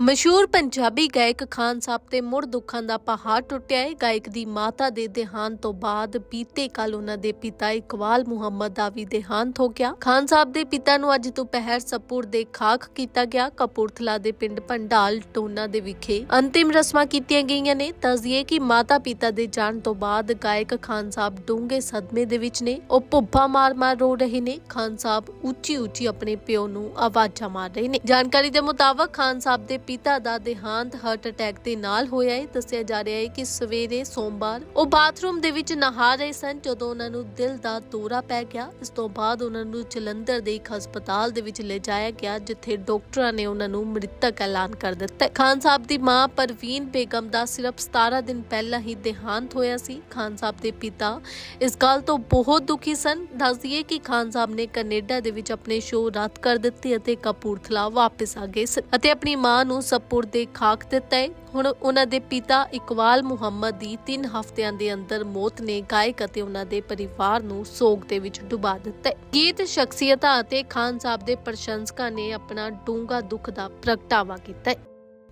ਮਸ਼ਹੂਰ ਪੰਜਾਬੀ ਗਾਇਕ ਖਾਨ ਸਾਹਿਬ ਤੇ ਮੁੜ ਦੁੱਖਾਂ ਦਾ ਪਹਾੜ ਟੁੱਟਿਆ ਹੈ। ਗਾਇਕ ਦੀ ਮਾਤਾ ਦੇ ਦੇਹਾਂਤ ਤੋਂ ਬਾਅਦ ਬੀਤੇ ਕੱਲ ਉਹਨਾਂ ਦੇ ਪਿਤਾ ਇਕਬਾਲ ਮੁਹੰਮਦ ਦਾ ਵੀ ਦੇਹਾਂਤ ਹੋ ਗਿਆ। ਖਾਨ ਸਾਹਿਬ ਦੇ ਪਿਤਾ ਨੂੰ ਅੱਜ ਦੁਪਹਿਰ ਸਪੂਰ ਦੇ ਖਾਕ ਕੀਤਾ ਗਿਆ। ਕਪੂਰਥਲਾ ਦੇ ਪਿੰਡ ਪੰਡਾਲ ਟੋਨਾ ਦੇ ਵਿਖੇ ਅੰਤਿਮ ਰਸਮਾਂ ਕੀਤੀਆਂ ਗਈਆਂ ਨੇ। ਦੱਸਦੀਏ ਕਿ ਮਾਤਾ ਪਿਤਾ ਦੇ ਜਾਣ ਤੋਂ ਬਾਅਦ ਗਾਇਕ ਖਾਨ ਸਾਹਿਬ ਡੂੰਘੇ ਸਦਮੇ ਦੇ ਵਿੱਚ ਨੇ। ਉਹ ਭੁੱਬਾ ਮਾਰ-ਮਾਰ ਰੋ ਰਹੇ ਨੇ। ਖਾਨ ਸਾਹਿਬ ਉੱਚੀ-ਉੱਚੀ ਆਪਣੇ ਪਿਓ ਨੂੰ ਆਵਾਜ਼ਾਂ ਮਾਰ ਰਹੇ ਨੇ। ਜਾਣਕਾਰੀ ਦੇ ਮੁਤਾਬਕ ਖਾਨ ਸਾਹਿਬ ਦੇ ਪਿਤਾ ਦਾ ਦੇਹਾਂਤ ਹਾਰਟ ਅਟੈਕ ਦੇ ਨਾਲ ਹੋਇਆ ਹੈ। ਦੱਸਿਆ ਜਾ ਰਿਹਾ ਹੈ ਕਿ ਸਵੇਰੇ ਸੋਮਵਾਰ ਉਹ ਬਾਥਰੂਮ ਦੇ ਵਿੱਚ ਨਹਾ ਰਹੇ ਸਨ, ਜਦੋਂ ਉਹਨਾਂ ਨੂੰ ਦਿਲ ਦਾ ਦੌਰਾ ਪੈ ਗਿਆ। ਇਸ ਤੋਂ ਬਾਅਦ ਉਹਨਾਂ ਨੂੰ ਜਲੰਧਰ ਦੇ ਇੱਕ ਹਸਪਤਾਲ ਦੇ ਵਿੱਚ ਲਿਜਾਇਆ ਗਿਆ, ਜਿੱਥੇ ਡਾਕਟਰਾਂ ਨੇ ਉਹਨਾਂ ਨੂੰ ਮ੍ਰਿਤਕ ਐਲਾਨ ਕਰ ਦਿੱਤਾ ਖਾਨ ਸਾਹਿਬ ਦੀ ਮਾਂ ਪਰਵੀਨ ਬੇਗਮ ਦਾ ਸਿਰਫ 17 ਦਿਨ ਪਹਿਲਾਂ ਹੀ ਦੇਹਾਂਤ ਹੋਇਆ ਸੀ। ਖਾਨ ਸਾਹਿਬ ਦੇ ਪਿਤਾ ਇਸ ਗੱਲ ਤੋਂ ਬਹੁਤ ਦੁਖੀ ਸਨ। ਦੱਸਦੀਏ ਕਿ ਖਾਨ ਸਾਹਿਬ ਨੇ ਕੈਨੇਡਾ ਦੇ ਵਿੱਚ ਆਪਣੇ ਸ਼ੋਅ ਰੱਦ ਕਰ ਦਿੱਤੇ ਅਤੇ ਕਪੂਰਥਲਾ ਵਾਪਸ ਆ ਗਏ ਸਨ ਅਤੇ ਆਪਣੀ ਮਾਂ ਨੂੰ ਸਪੁਰ ਦੇ ਖਾਕ ਦਿੱਤਾ ਹੈ। ਹੁਣ ਉਹਨਾਂ ਦੇ ਪਿਤਾ ਇਕਬਾਲ ਮੁਹੰਮਦ ਦੀ 3 ਹਫ਼ਤਿਆਂ ਦੇ ਅੰਦਰ ਮੌਤ ਨੇ ਗਾਇਕ ਅਤੇ ਉਹਨਾਂ ਦੇ ਪਰਿਵਾਰ ਨੂੰ ਸੋਗ ਦੇ ਵਿੱਚ ਡੁਬਾ ਦਿੱਤਾ ਹੈ। ਗੀਤ, ਸ਼ਖਸੀਅਤਾਂ ਅਤੇ ਖਾਨ ਸਾਹਿਬ ਦੇ ਪ੍ਰਸ਼ੰਸਕਾਂ ਨੇ ਆਪਣਾ ਡੂੰਘਾ ਦੁੱਖ ਦਾ ਪ੍ਰਗਟਾਵਾ ਕੀਤਾ ਹੈ।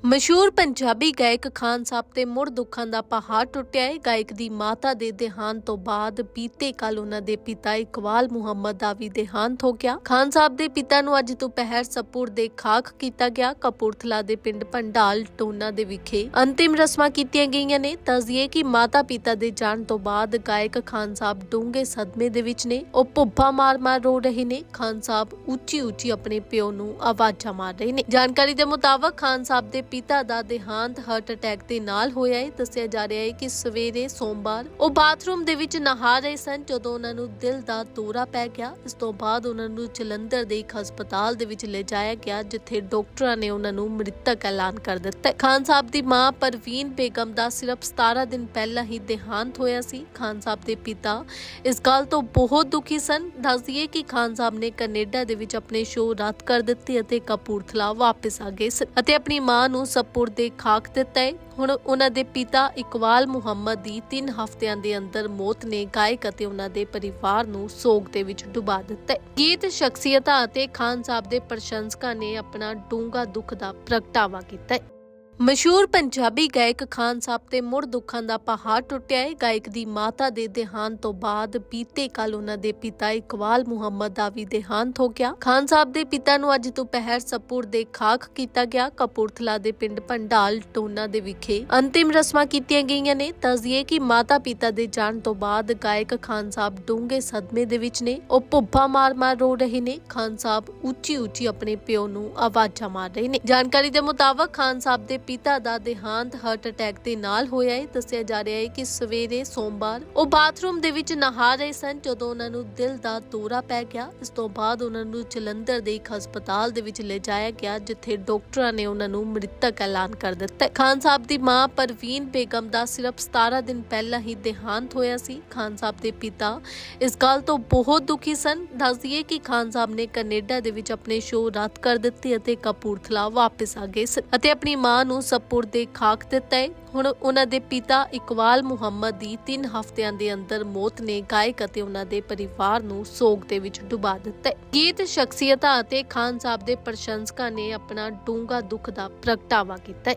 ਮਸ਼ਹੂਰ ਪੰਜਾਬੀ ਗਾਇਕ ਖਾਨ ਸਾਹਿਬ ਤੇ ਮੁੜ ਦੁੱਖਾਂ ਦਾ ਪਹਾੜ ਟੁੱਟਿਆ ਹੈ। ਗਾਇਕ ਦੀ ਮਾਤਾ ਦੇ ਦੇਹਾਂਤ ਤੋਂ ਬਾਅਦ ਬੀਤੇ ਕੱਲ ਉਹਨਾਂ ਦੇ ਪਿਤਾ ਇਕਬਾਲ ਮੁਹੰਮਦ ਦਾ ਵੀ ਦੇਹਾਂਤ ਹੋ ਗਿਆ। ਖਾਨ ਸਾਹਿਬ ਦੇ ਪਿਤਾ ਨੂੰ ਅੱਜ ਦੁਪਹਿਰ ਸਪੂਰ ਦੇ ਖਾਕ ਕੀਤਾ ਗਿਆ। ਕਪੂਰਥਲਾ ਦੇ ਪਿੰਡ ਪੰਡਾਲ ਟੋਨਾ ਦੇ ਵਿਖੇ ਅੰਤਿਮ ਰਸਮਾਂ ਕੀਤੀਆਂ ਗਈਆਂ ਨੇ। ਦੱਸਦੀਏ ਕਿ ਮਾਤਾ ਪਿਤਾ ਦੇ ਜਾਣ ਤੋਂ ਬਾਅਦ ਗਾਇਕ ਖਾਨ ਸਾਹਿਬ ਡੂੰਘੇ ਸਦਮੇ ਦੇ ਵਿੱਚ ਨੇ। ਉਹ ਭੁੱਬਾ ਮਾਰ-ਮਾਰ ਰੋ ਰਹੇ ਨੇ। ਖਾਨ ਸਾਹਿਬ ਉੱਚੀ-ਉੱਚੀ ਆਪਣੇ ਪਿਓ ਨੂੰ ਆਵਾਜ਼ਾਂ ਮਾਰ ਰਹੇ ਨੇ। ਜਾਣਕਾਰੀ ਦੇ ਮੁਤਾਬਕ ਖਾਨ ਸਾਹਿਬ ਦੇ ਪਿਤਾ ਦਾ ਦੇਹਾਂਤ ਹਾਰਟ ਅਟੈਕ ਦੇ ਨਾਲ ਹੋਇਆ ਹੈ। ਦੱਸਿਆ ਜਾ ਰਿਹਾ ਹੈ ਕਿ ਸਵੇਰੇ ਸੋਮਵਾਰ ਉਹ ਬਾਥਰੂਮ ਦੇ ਵਿੱਚ ਨਹਾ ਰਹੇ ਸਨ। ਜਦੋਂ ਉਹਨਾਂ ਨੂੰ ਦਿਲ ਦਾ ਦੌਰਾ ਪੈ ਗਿਆ, ਇਸ ਤੋਂ ਬਾਅਦ ਉਹਨਾਂ ਨੂੰ ਜਲੰਧਰ ਦੇ ਇੱਕ ਹਸਪਤਾਲ ਦੇ ਵਿੱਚ ਲਿਜਾਇਆ ਗਿਆ, ਜਿੱਥੇ ਡਾਕਟਰਾਂ ਨੇ ਉਹਨਾਂ ਨੂੰ ਮ੍ਰਿਤਕ ਐਲਾਨ ਕਰ ਦਿੱਤਾ ਖਾਨ ਸਾਹਿਬ ਦੀ ਮਾਂ ਪਰਵੀਨ ਬੇਗਮ ਦਾ ਸਿਰਫ 17 ਦਿਨ ਪਹਿਲਾਂ ਹੀ ਦੇਹਾਂਤ ਹੋਇਆ ਸੀ। ਖਾਨ ਸਾਹਿਬ ਦੇ ਪਿਤਾ ਇਸ ਗੱਲ ਤੋਂ ਬਹੁਤ ਦੁਖੀ ਸਨ। ਦੱਸਦੀਏ ਕਿ ਖਾਨ ਸਾਹਿਬ ਨੇ ਕੈਨੇਡਾ ਦੇ ਵਿੱਚ ਆਪਣੇ ਸ਼ੋਅ ਰੱਦ ਕਰ ਦਿੱਤੇ ਅਤੇ ਕਪੂਰਥਲਾ ਵਾਪਸ ਆ ਗਏ ਸਨ ਅਤੇ ਆਪਣੀ ਮਾਂ ਨੂੰ ਸਪੁਰ ਖਾਕ ਦਿੱਤਾ ਹੈ। ਹੁਣ ਉਹਨਾਂ ਦੇ ਪਿਤਾ ਇਕਬਾਲ ਮੁਹੰਮਦ ਦੀ 3 ਹਫ਼ਤਿਆਂ ਦੇ ਅੰਦਰ ਮੌਤ ਨੇ ਗਾਇਕ ਅਤੇ ਉਹਨਾਂ ਦੇ ਪਰਿਵਾਰ ਨੂੰ ਸੋਗ ਦੇ ਵਿੱਚ ਡੁਬਾ ਦਿੱਤਾ ਹੈ। ਗੀਤ, ਸ਼ਖਸੀਅਤਾਂ ਅਤੇ ਖਾਨ ਸਾਹਿਬ ਦੇ ਪ੍ਰਸ਼ੰਸਕਾਂ ਨੇ ਆਪਣਾ ਡੂੰਘਾ ਦੁੱਖ ਦਾ ਪ੍ਰਗਟਾਵਾ ਕੀਤਾ ਹੈ। ਮਸ਼ਹੂਰ ਪੰਜਾਬੀ ਗਾਇਕ ਖਾਨ ਸਾਹਿਬ ਤੇ ਮੁੜ ਦੁੱਖਾਂ ਦਾ ਪਹਾੜ ਟੁੱਟਿਆ ਹੈ। ਗਾਇਕ ਦੀ ਮਾਤਾ ਦੇ ਦੇਹਾਂਤ ਤੋਂ ਬਾਅਦ ਬੀਤੇ ਕੱਲ ਉਹਨਾਂ ਦੇ ਪਿਤਾ ਇਕਬਾਲ ਮੁਹੰਮਦ ਦਾ ਵੀ ਦੇਹਾਂਤ ਹੋ ਗਿਆ। ਖਾਨ ਸਾਹਿਬ ਦੇ ਪਿਤਾ ਨੂੰ ਅੱਜ ਦੁਪਹਿਰ ਸਪੂਰ ਦੇ ਖਾਕ ਕੀਤਾ ਗਿਆ। ਕਪੂਰਥਲਾ ਦੇ ਪਿੰਡ ਪੰਡਾਲ ਟੋਨਾ ਦੇ ਵਿਖੇ ਅੰਤਿਮ ਰਸਮਾਂ ਕੀਤੀਆਂ ਗਈਆਂ ਨੇ। ਦੱਸਦੀਏ ਕਿ ਮਾਤਾ ਪਿਤਾ ਦੇ ਜਾਣ ਤੋਂ ਬਾਅਦ ਗਾਇਕ ਖਾਨ ਸਾਹਿਬ ਡੂੰਘੇ ਸਦਮੇ ਦੇ ਵਿੱਚ ਨੇ। ਉਹ ਭੁੱਬਾ ਮਾਰ-ਮਾਰ ਰੋ ਰਹੇ ਨੇ। ਖਾਨ ਸਾਹਿਬ ਉੱਚੀ-ਉੱਚੀ ਆਪਣੇ ਪਿਓ ਨੂੰ ਆਵਾਜ਼ਾਂ ਮਾਰ ਰਹੇ ਨੇ। ਜਾਣਕਾਰੀ ਦੇ ਮੁਤਾਬਕ ਖਾਨ ਸਾਹਿਬ ਦੇ ਪਿਤਾ ਦਾ ਦੇਹਾਂਤ ਹਾਰਟ ਅਟੈਕ ਦੇ ਨਾਲ ਹੋਇਆ ਹੈ। ਦੱਸਿਆ ਜਾ ਰਿਹਾ ਹੈ ਕਿ ਸਵੇਰੇ ਸੋਮਵਾਰ ਉਹ ਬਾਥਰੂਮ ਦੇ ਵਿੱਚ ਨਹਾ ਰਹੇ ਸਨ। ਜਦੋਂ ਉਹਨਾਂ ਨੂੰ ਦਿਲ ਦਾ ਦੌਰਾ ਪੈ ਗਿਆ, ਇਸ ਤੋਂ ਬਾਅਦ ਉਹਨਾਂ ਨੂੰ ਜਲੰਧਰ ਦੇ ਇੱਕ ਹਸਪਤਾਲ ਦੇ ਵਿੱਚ ਲਿਜਾਇਆ ਗਿਆ, ਜਿੱਥੇ ਡਾਕਟਰਾਂ ਨੇ ਉਹਨਾਂ ਨੂੰ ਮ੍ਰਿਤਕ ਐਲਾਨ ਕਰ ਦਿੱਤਾ ਖਾਨ ਸਾਹਿਬ ਦੀ ਮਾਂ ਪਰਵੀਨ ਬੇਗਮ ਦਾ ਸਿਰਫ 17 ਦਿਨ ਪਹਿਲਾਂ ਹੀ ਦੇਹਾਂਤ ਹੋਇਆ ਸੀ। ਖਾਨ ਸਾਹਿਬ ਦੇ ਪਿਤਾ ਇਸ ਗੱਲ ਤੋਂ ਬਹੁਤ ਦੁਖੀ ਸਨ। ਦੱਸਦੀਏ ਕਿ ਖਾਨ ਸਾਹਿਬ ਨੇ ਕੈਨੇਡਾ ਦੇ ਵਿੱਚ ਆਪਣੇ ਸ਼ੋਅ ਰੱਦ ਕਰ ਦਿੱਤੇ ਅਤੇ ਕਪੂਰਥਲਾ ਵਾਪਸ ਆ ਗਏ ਸਨ ਅਤੇ ਆਪਣੀ ਮਾਂ ਨੂੰ ਸਪੁਰ ਦੇ ਖਾਕ ਦਿੱਤਾ। ਹੈ ਹੁਣ ਉਹਨਾਂ ਦੇ ਪਿਤਾ ਇਕਬਾਲ ਮੁਹੰਮਦ ਦੀ 3 ਹਫ਼ਤਿਆਂ ਦੇ ਅੰਦਰ ਮੌਤ ਨੇ ਗਾਇਕ ਅਤੇ ਉਹਨਾਂ ਦੇ ਪਰਿਵਾਰ ਨੂੰ ਸੋਗ ਦੇ ਵਿੱਚ ਡੁਬਾ ਦਿੱਤਾ। ਹੈ ਗੀਤ ਸ਼ਖਸੀਅਤਾਂ ਅਤੇ ਖਾਨ ਸਾਹਿਬ ਦੇ ਪ੍ਰਸ਼ੰਸਕਾਂ ਨੇ ਆਪਣਾ ਡੂੰਘਾ ਦੁੱਖ ਦਾ ਪ੍ਰਗਟਾਵਾ ਕੀਤਾ। ਹੈ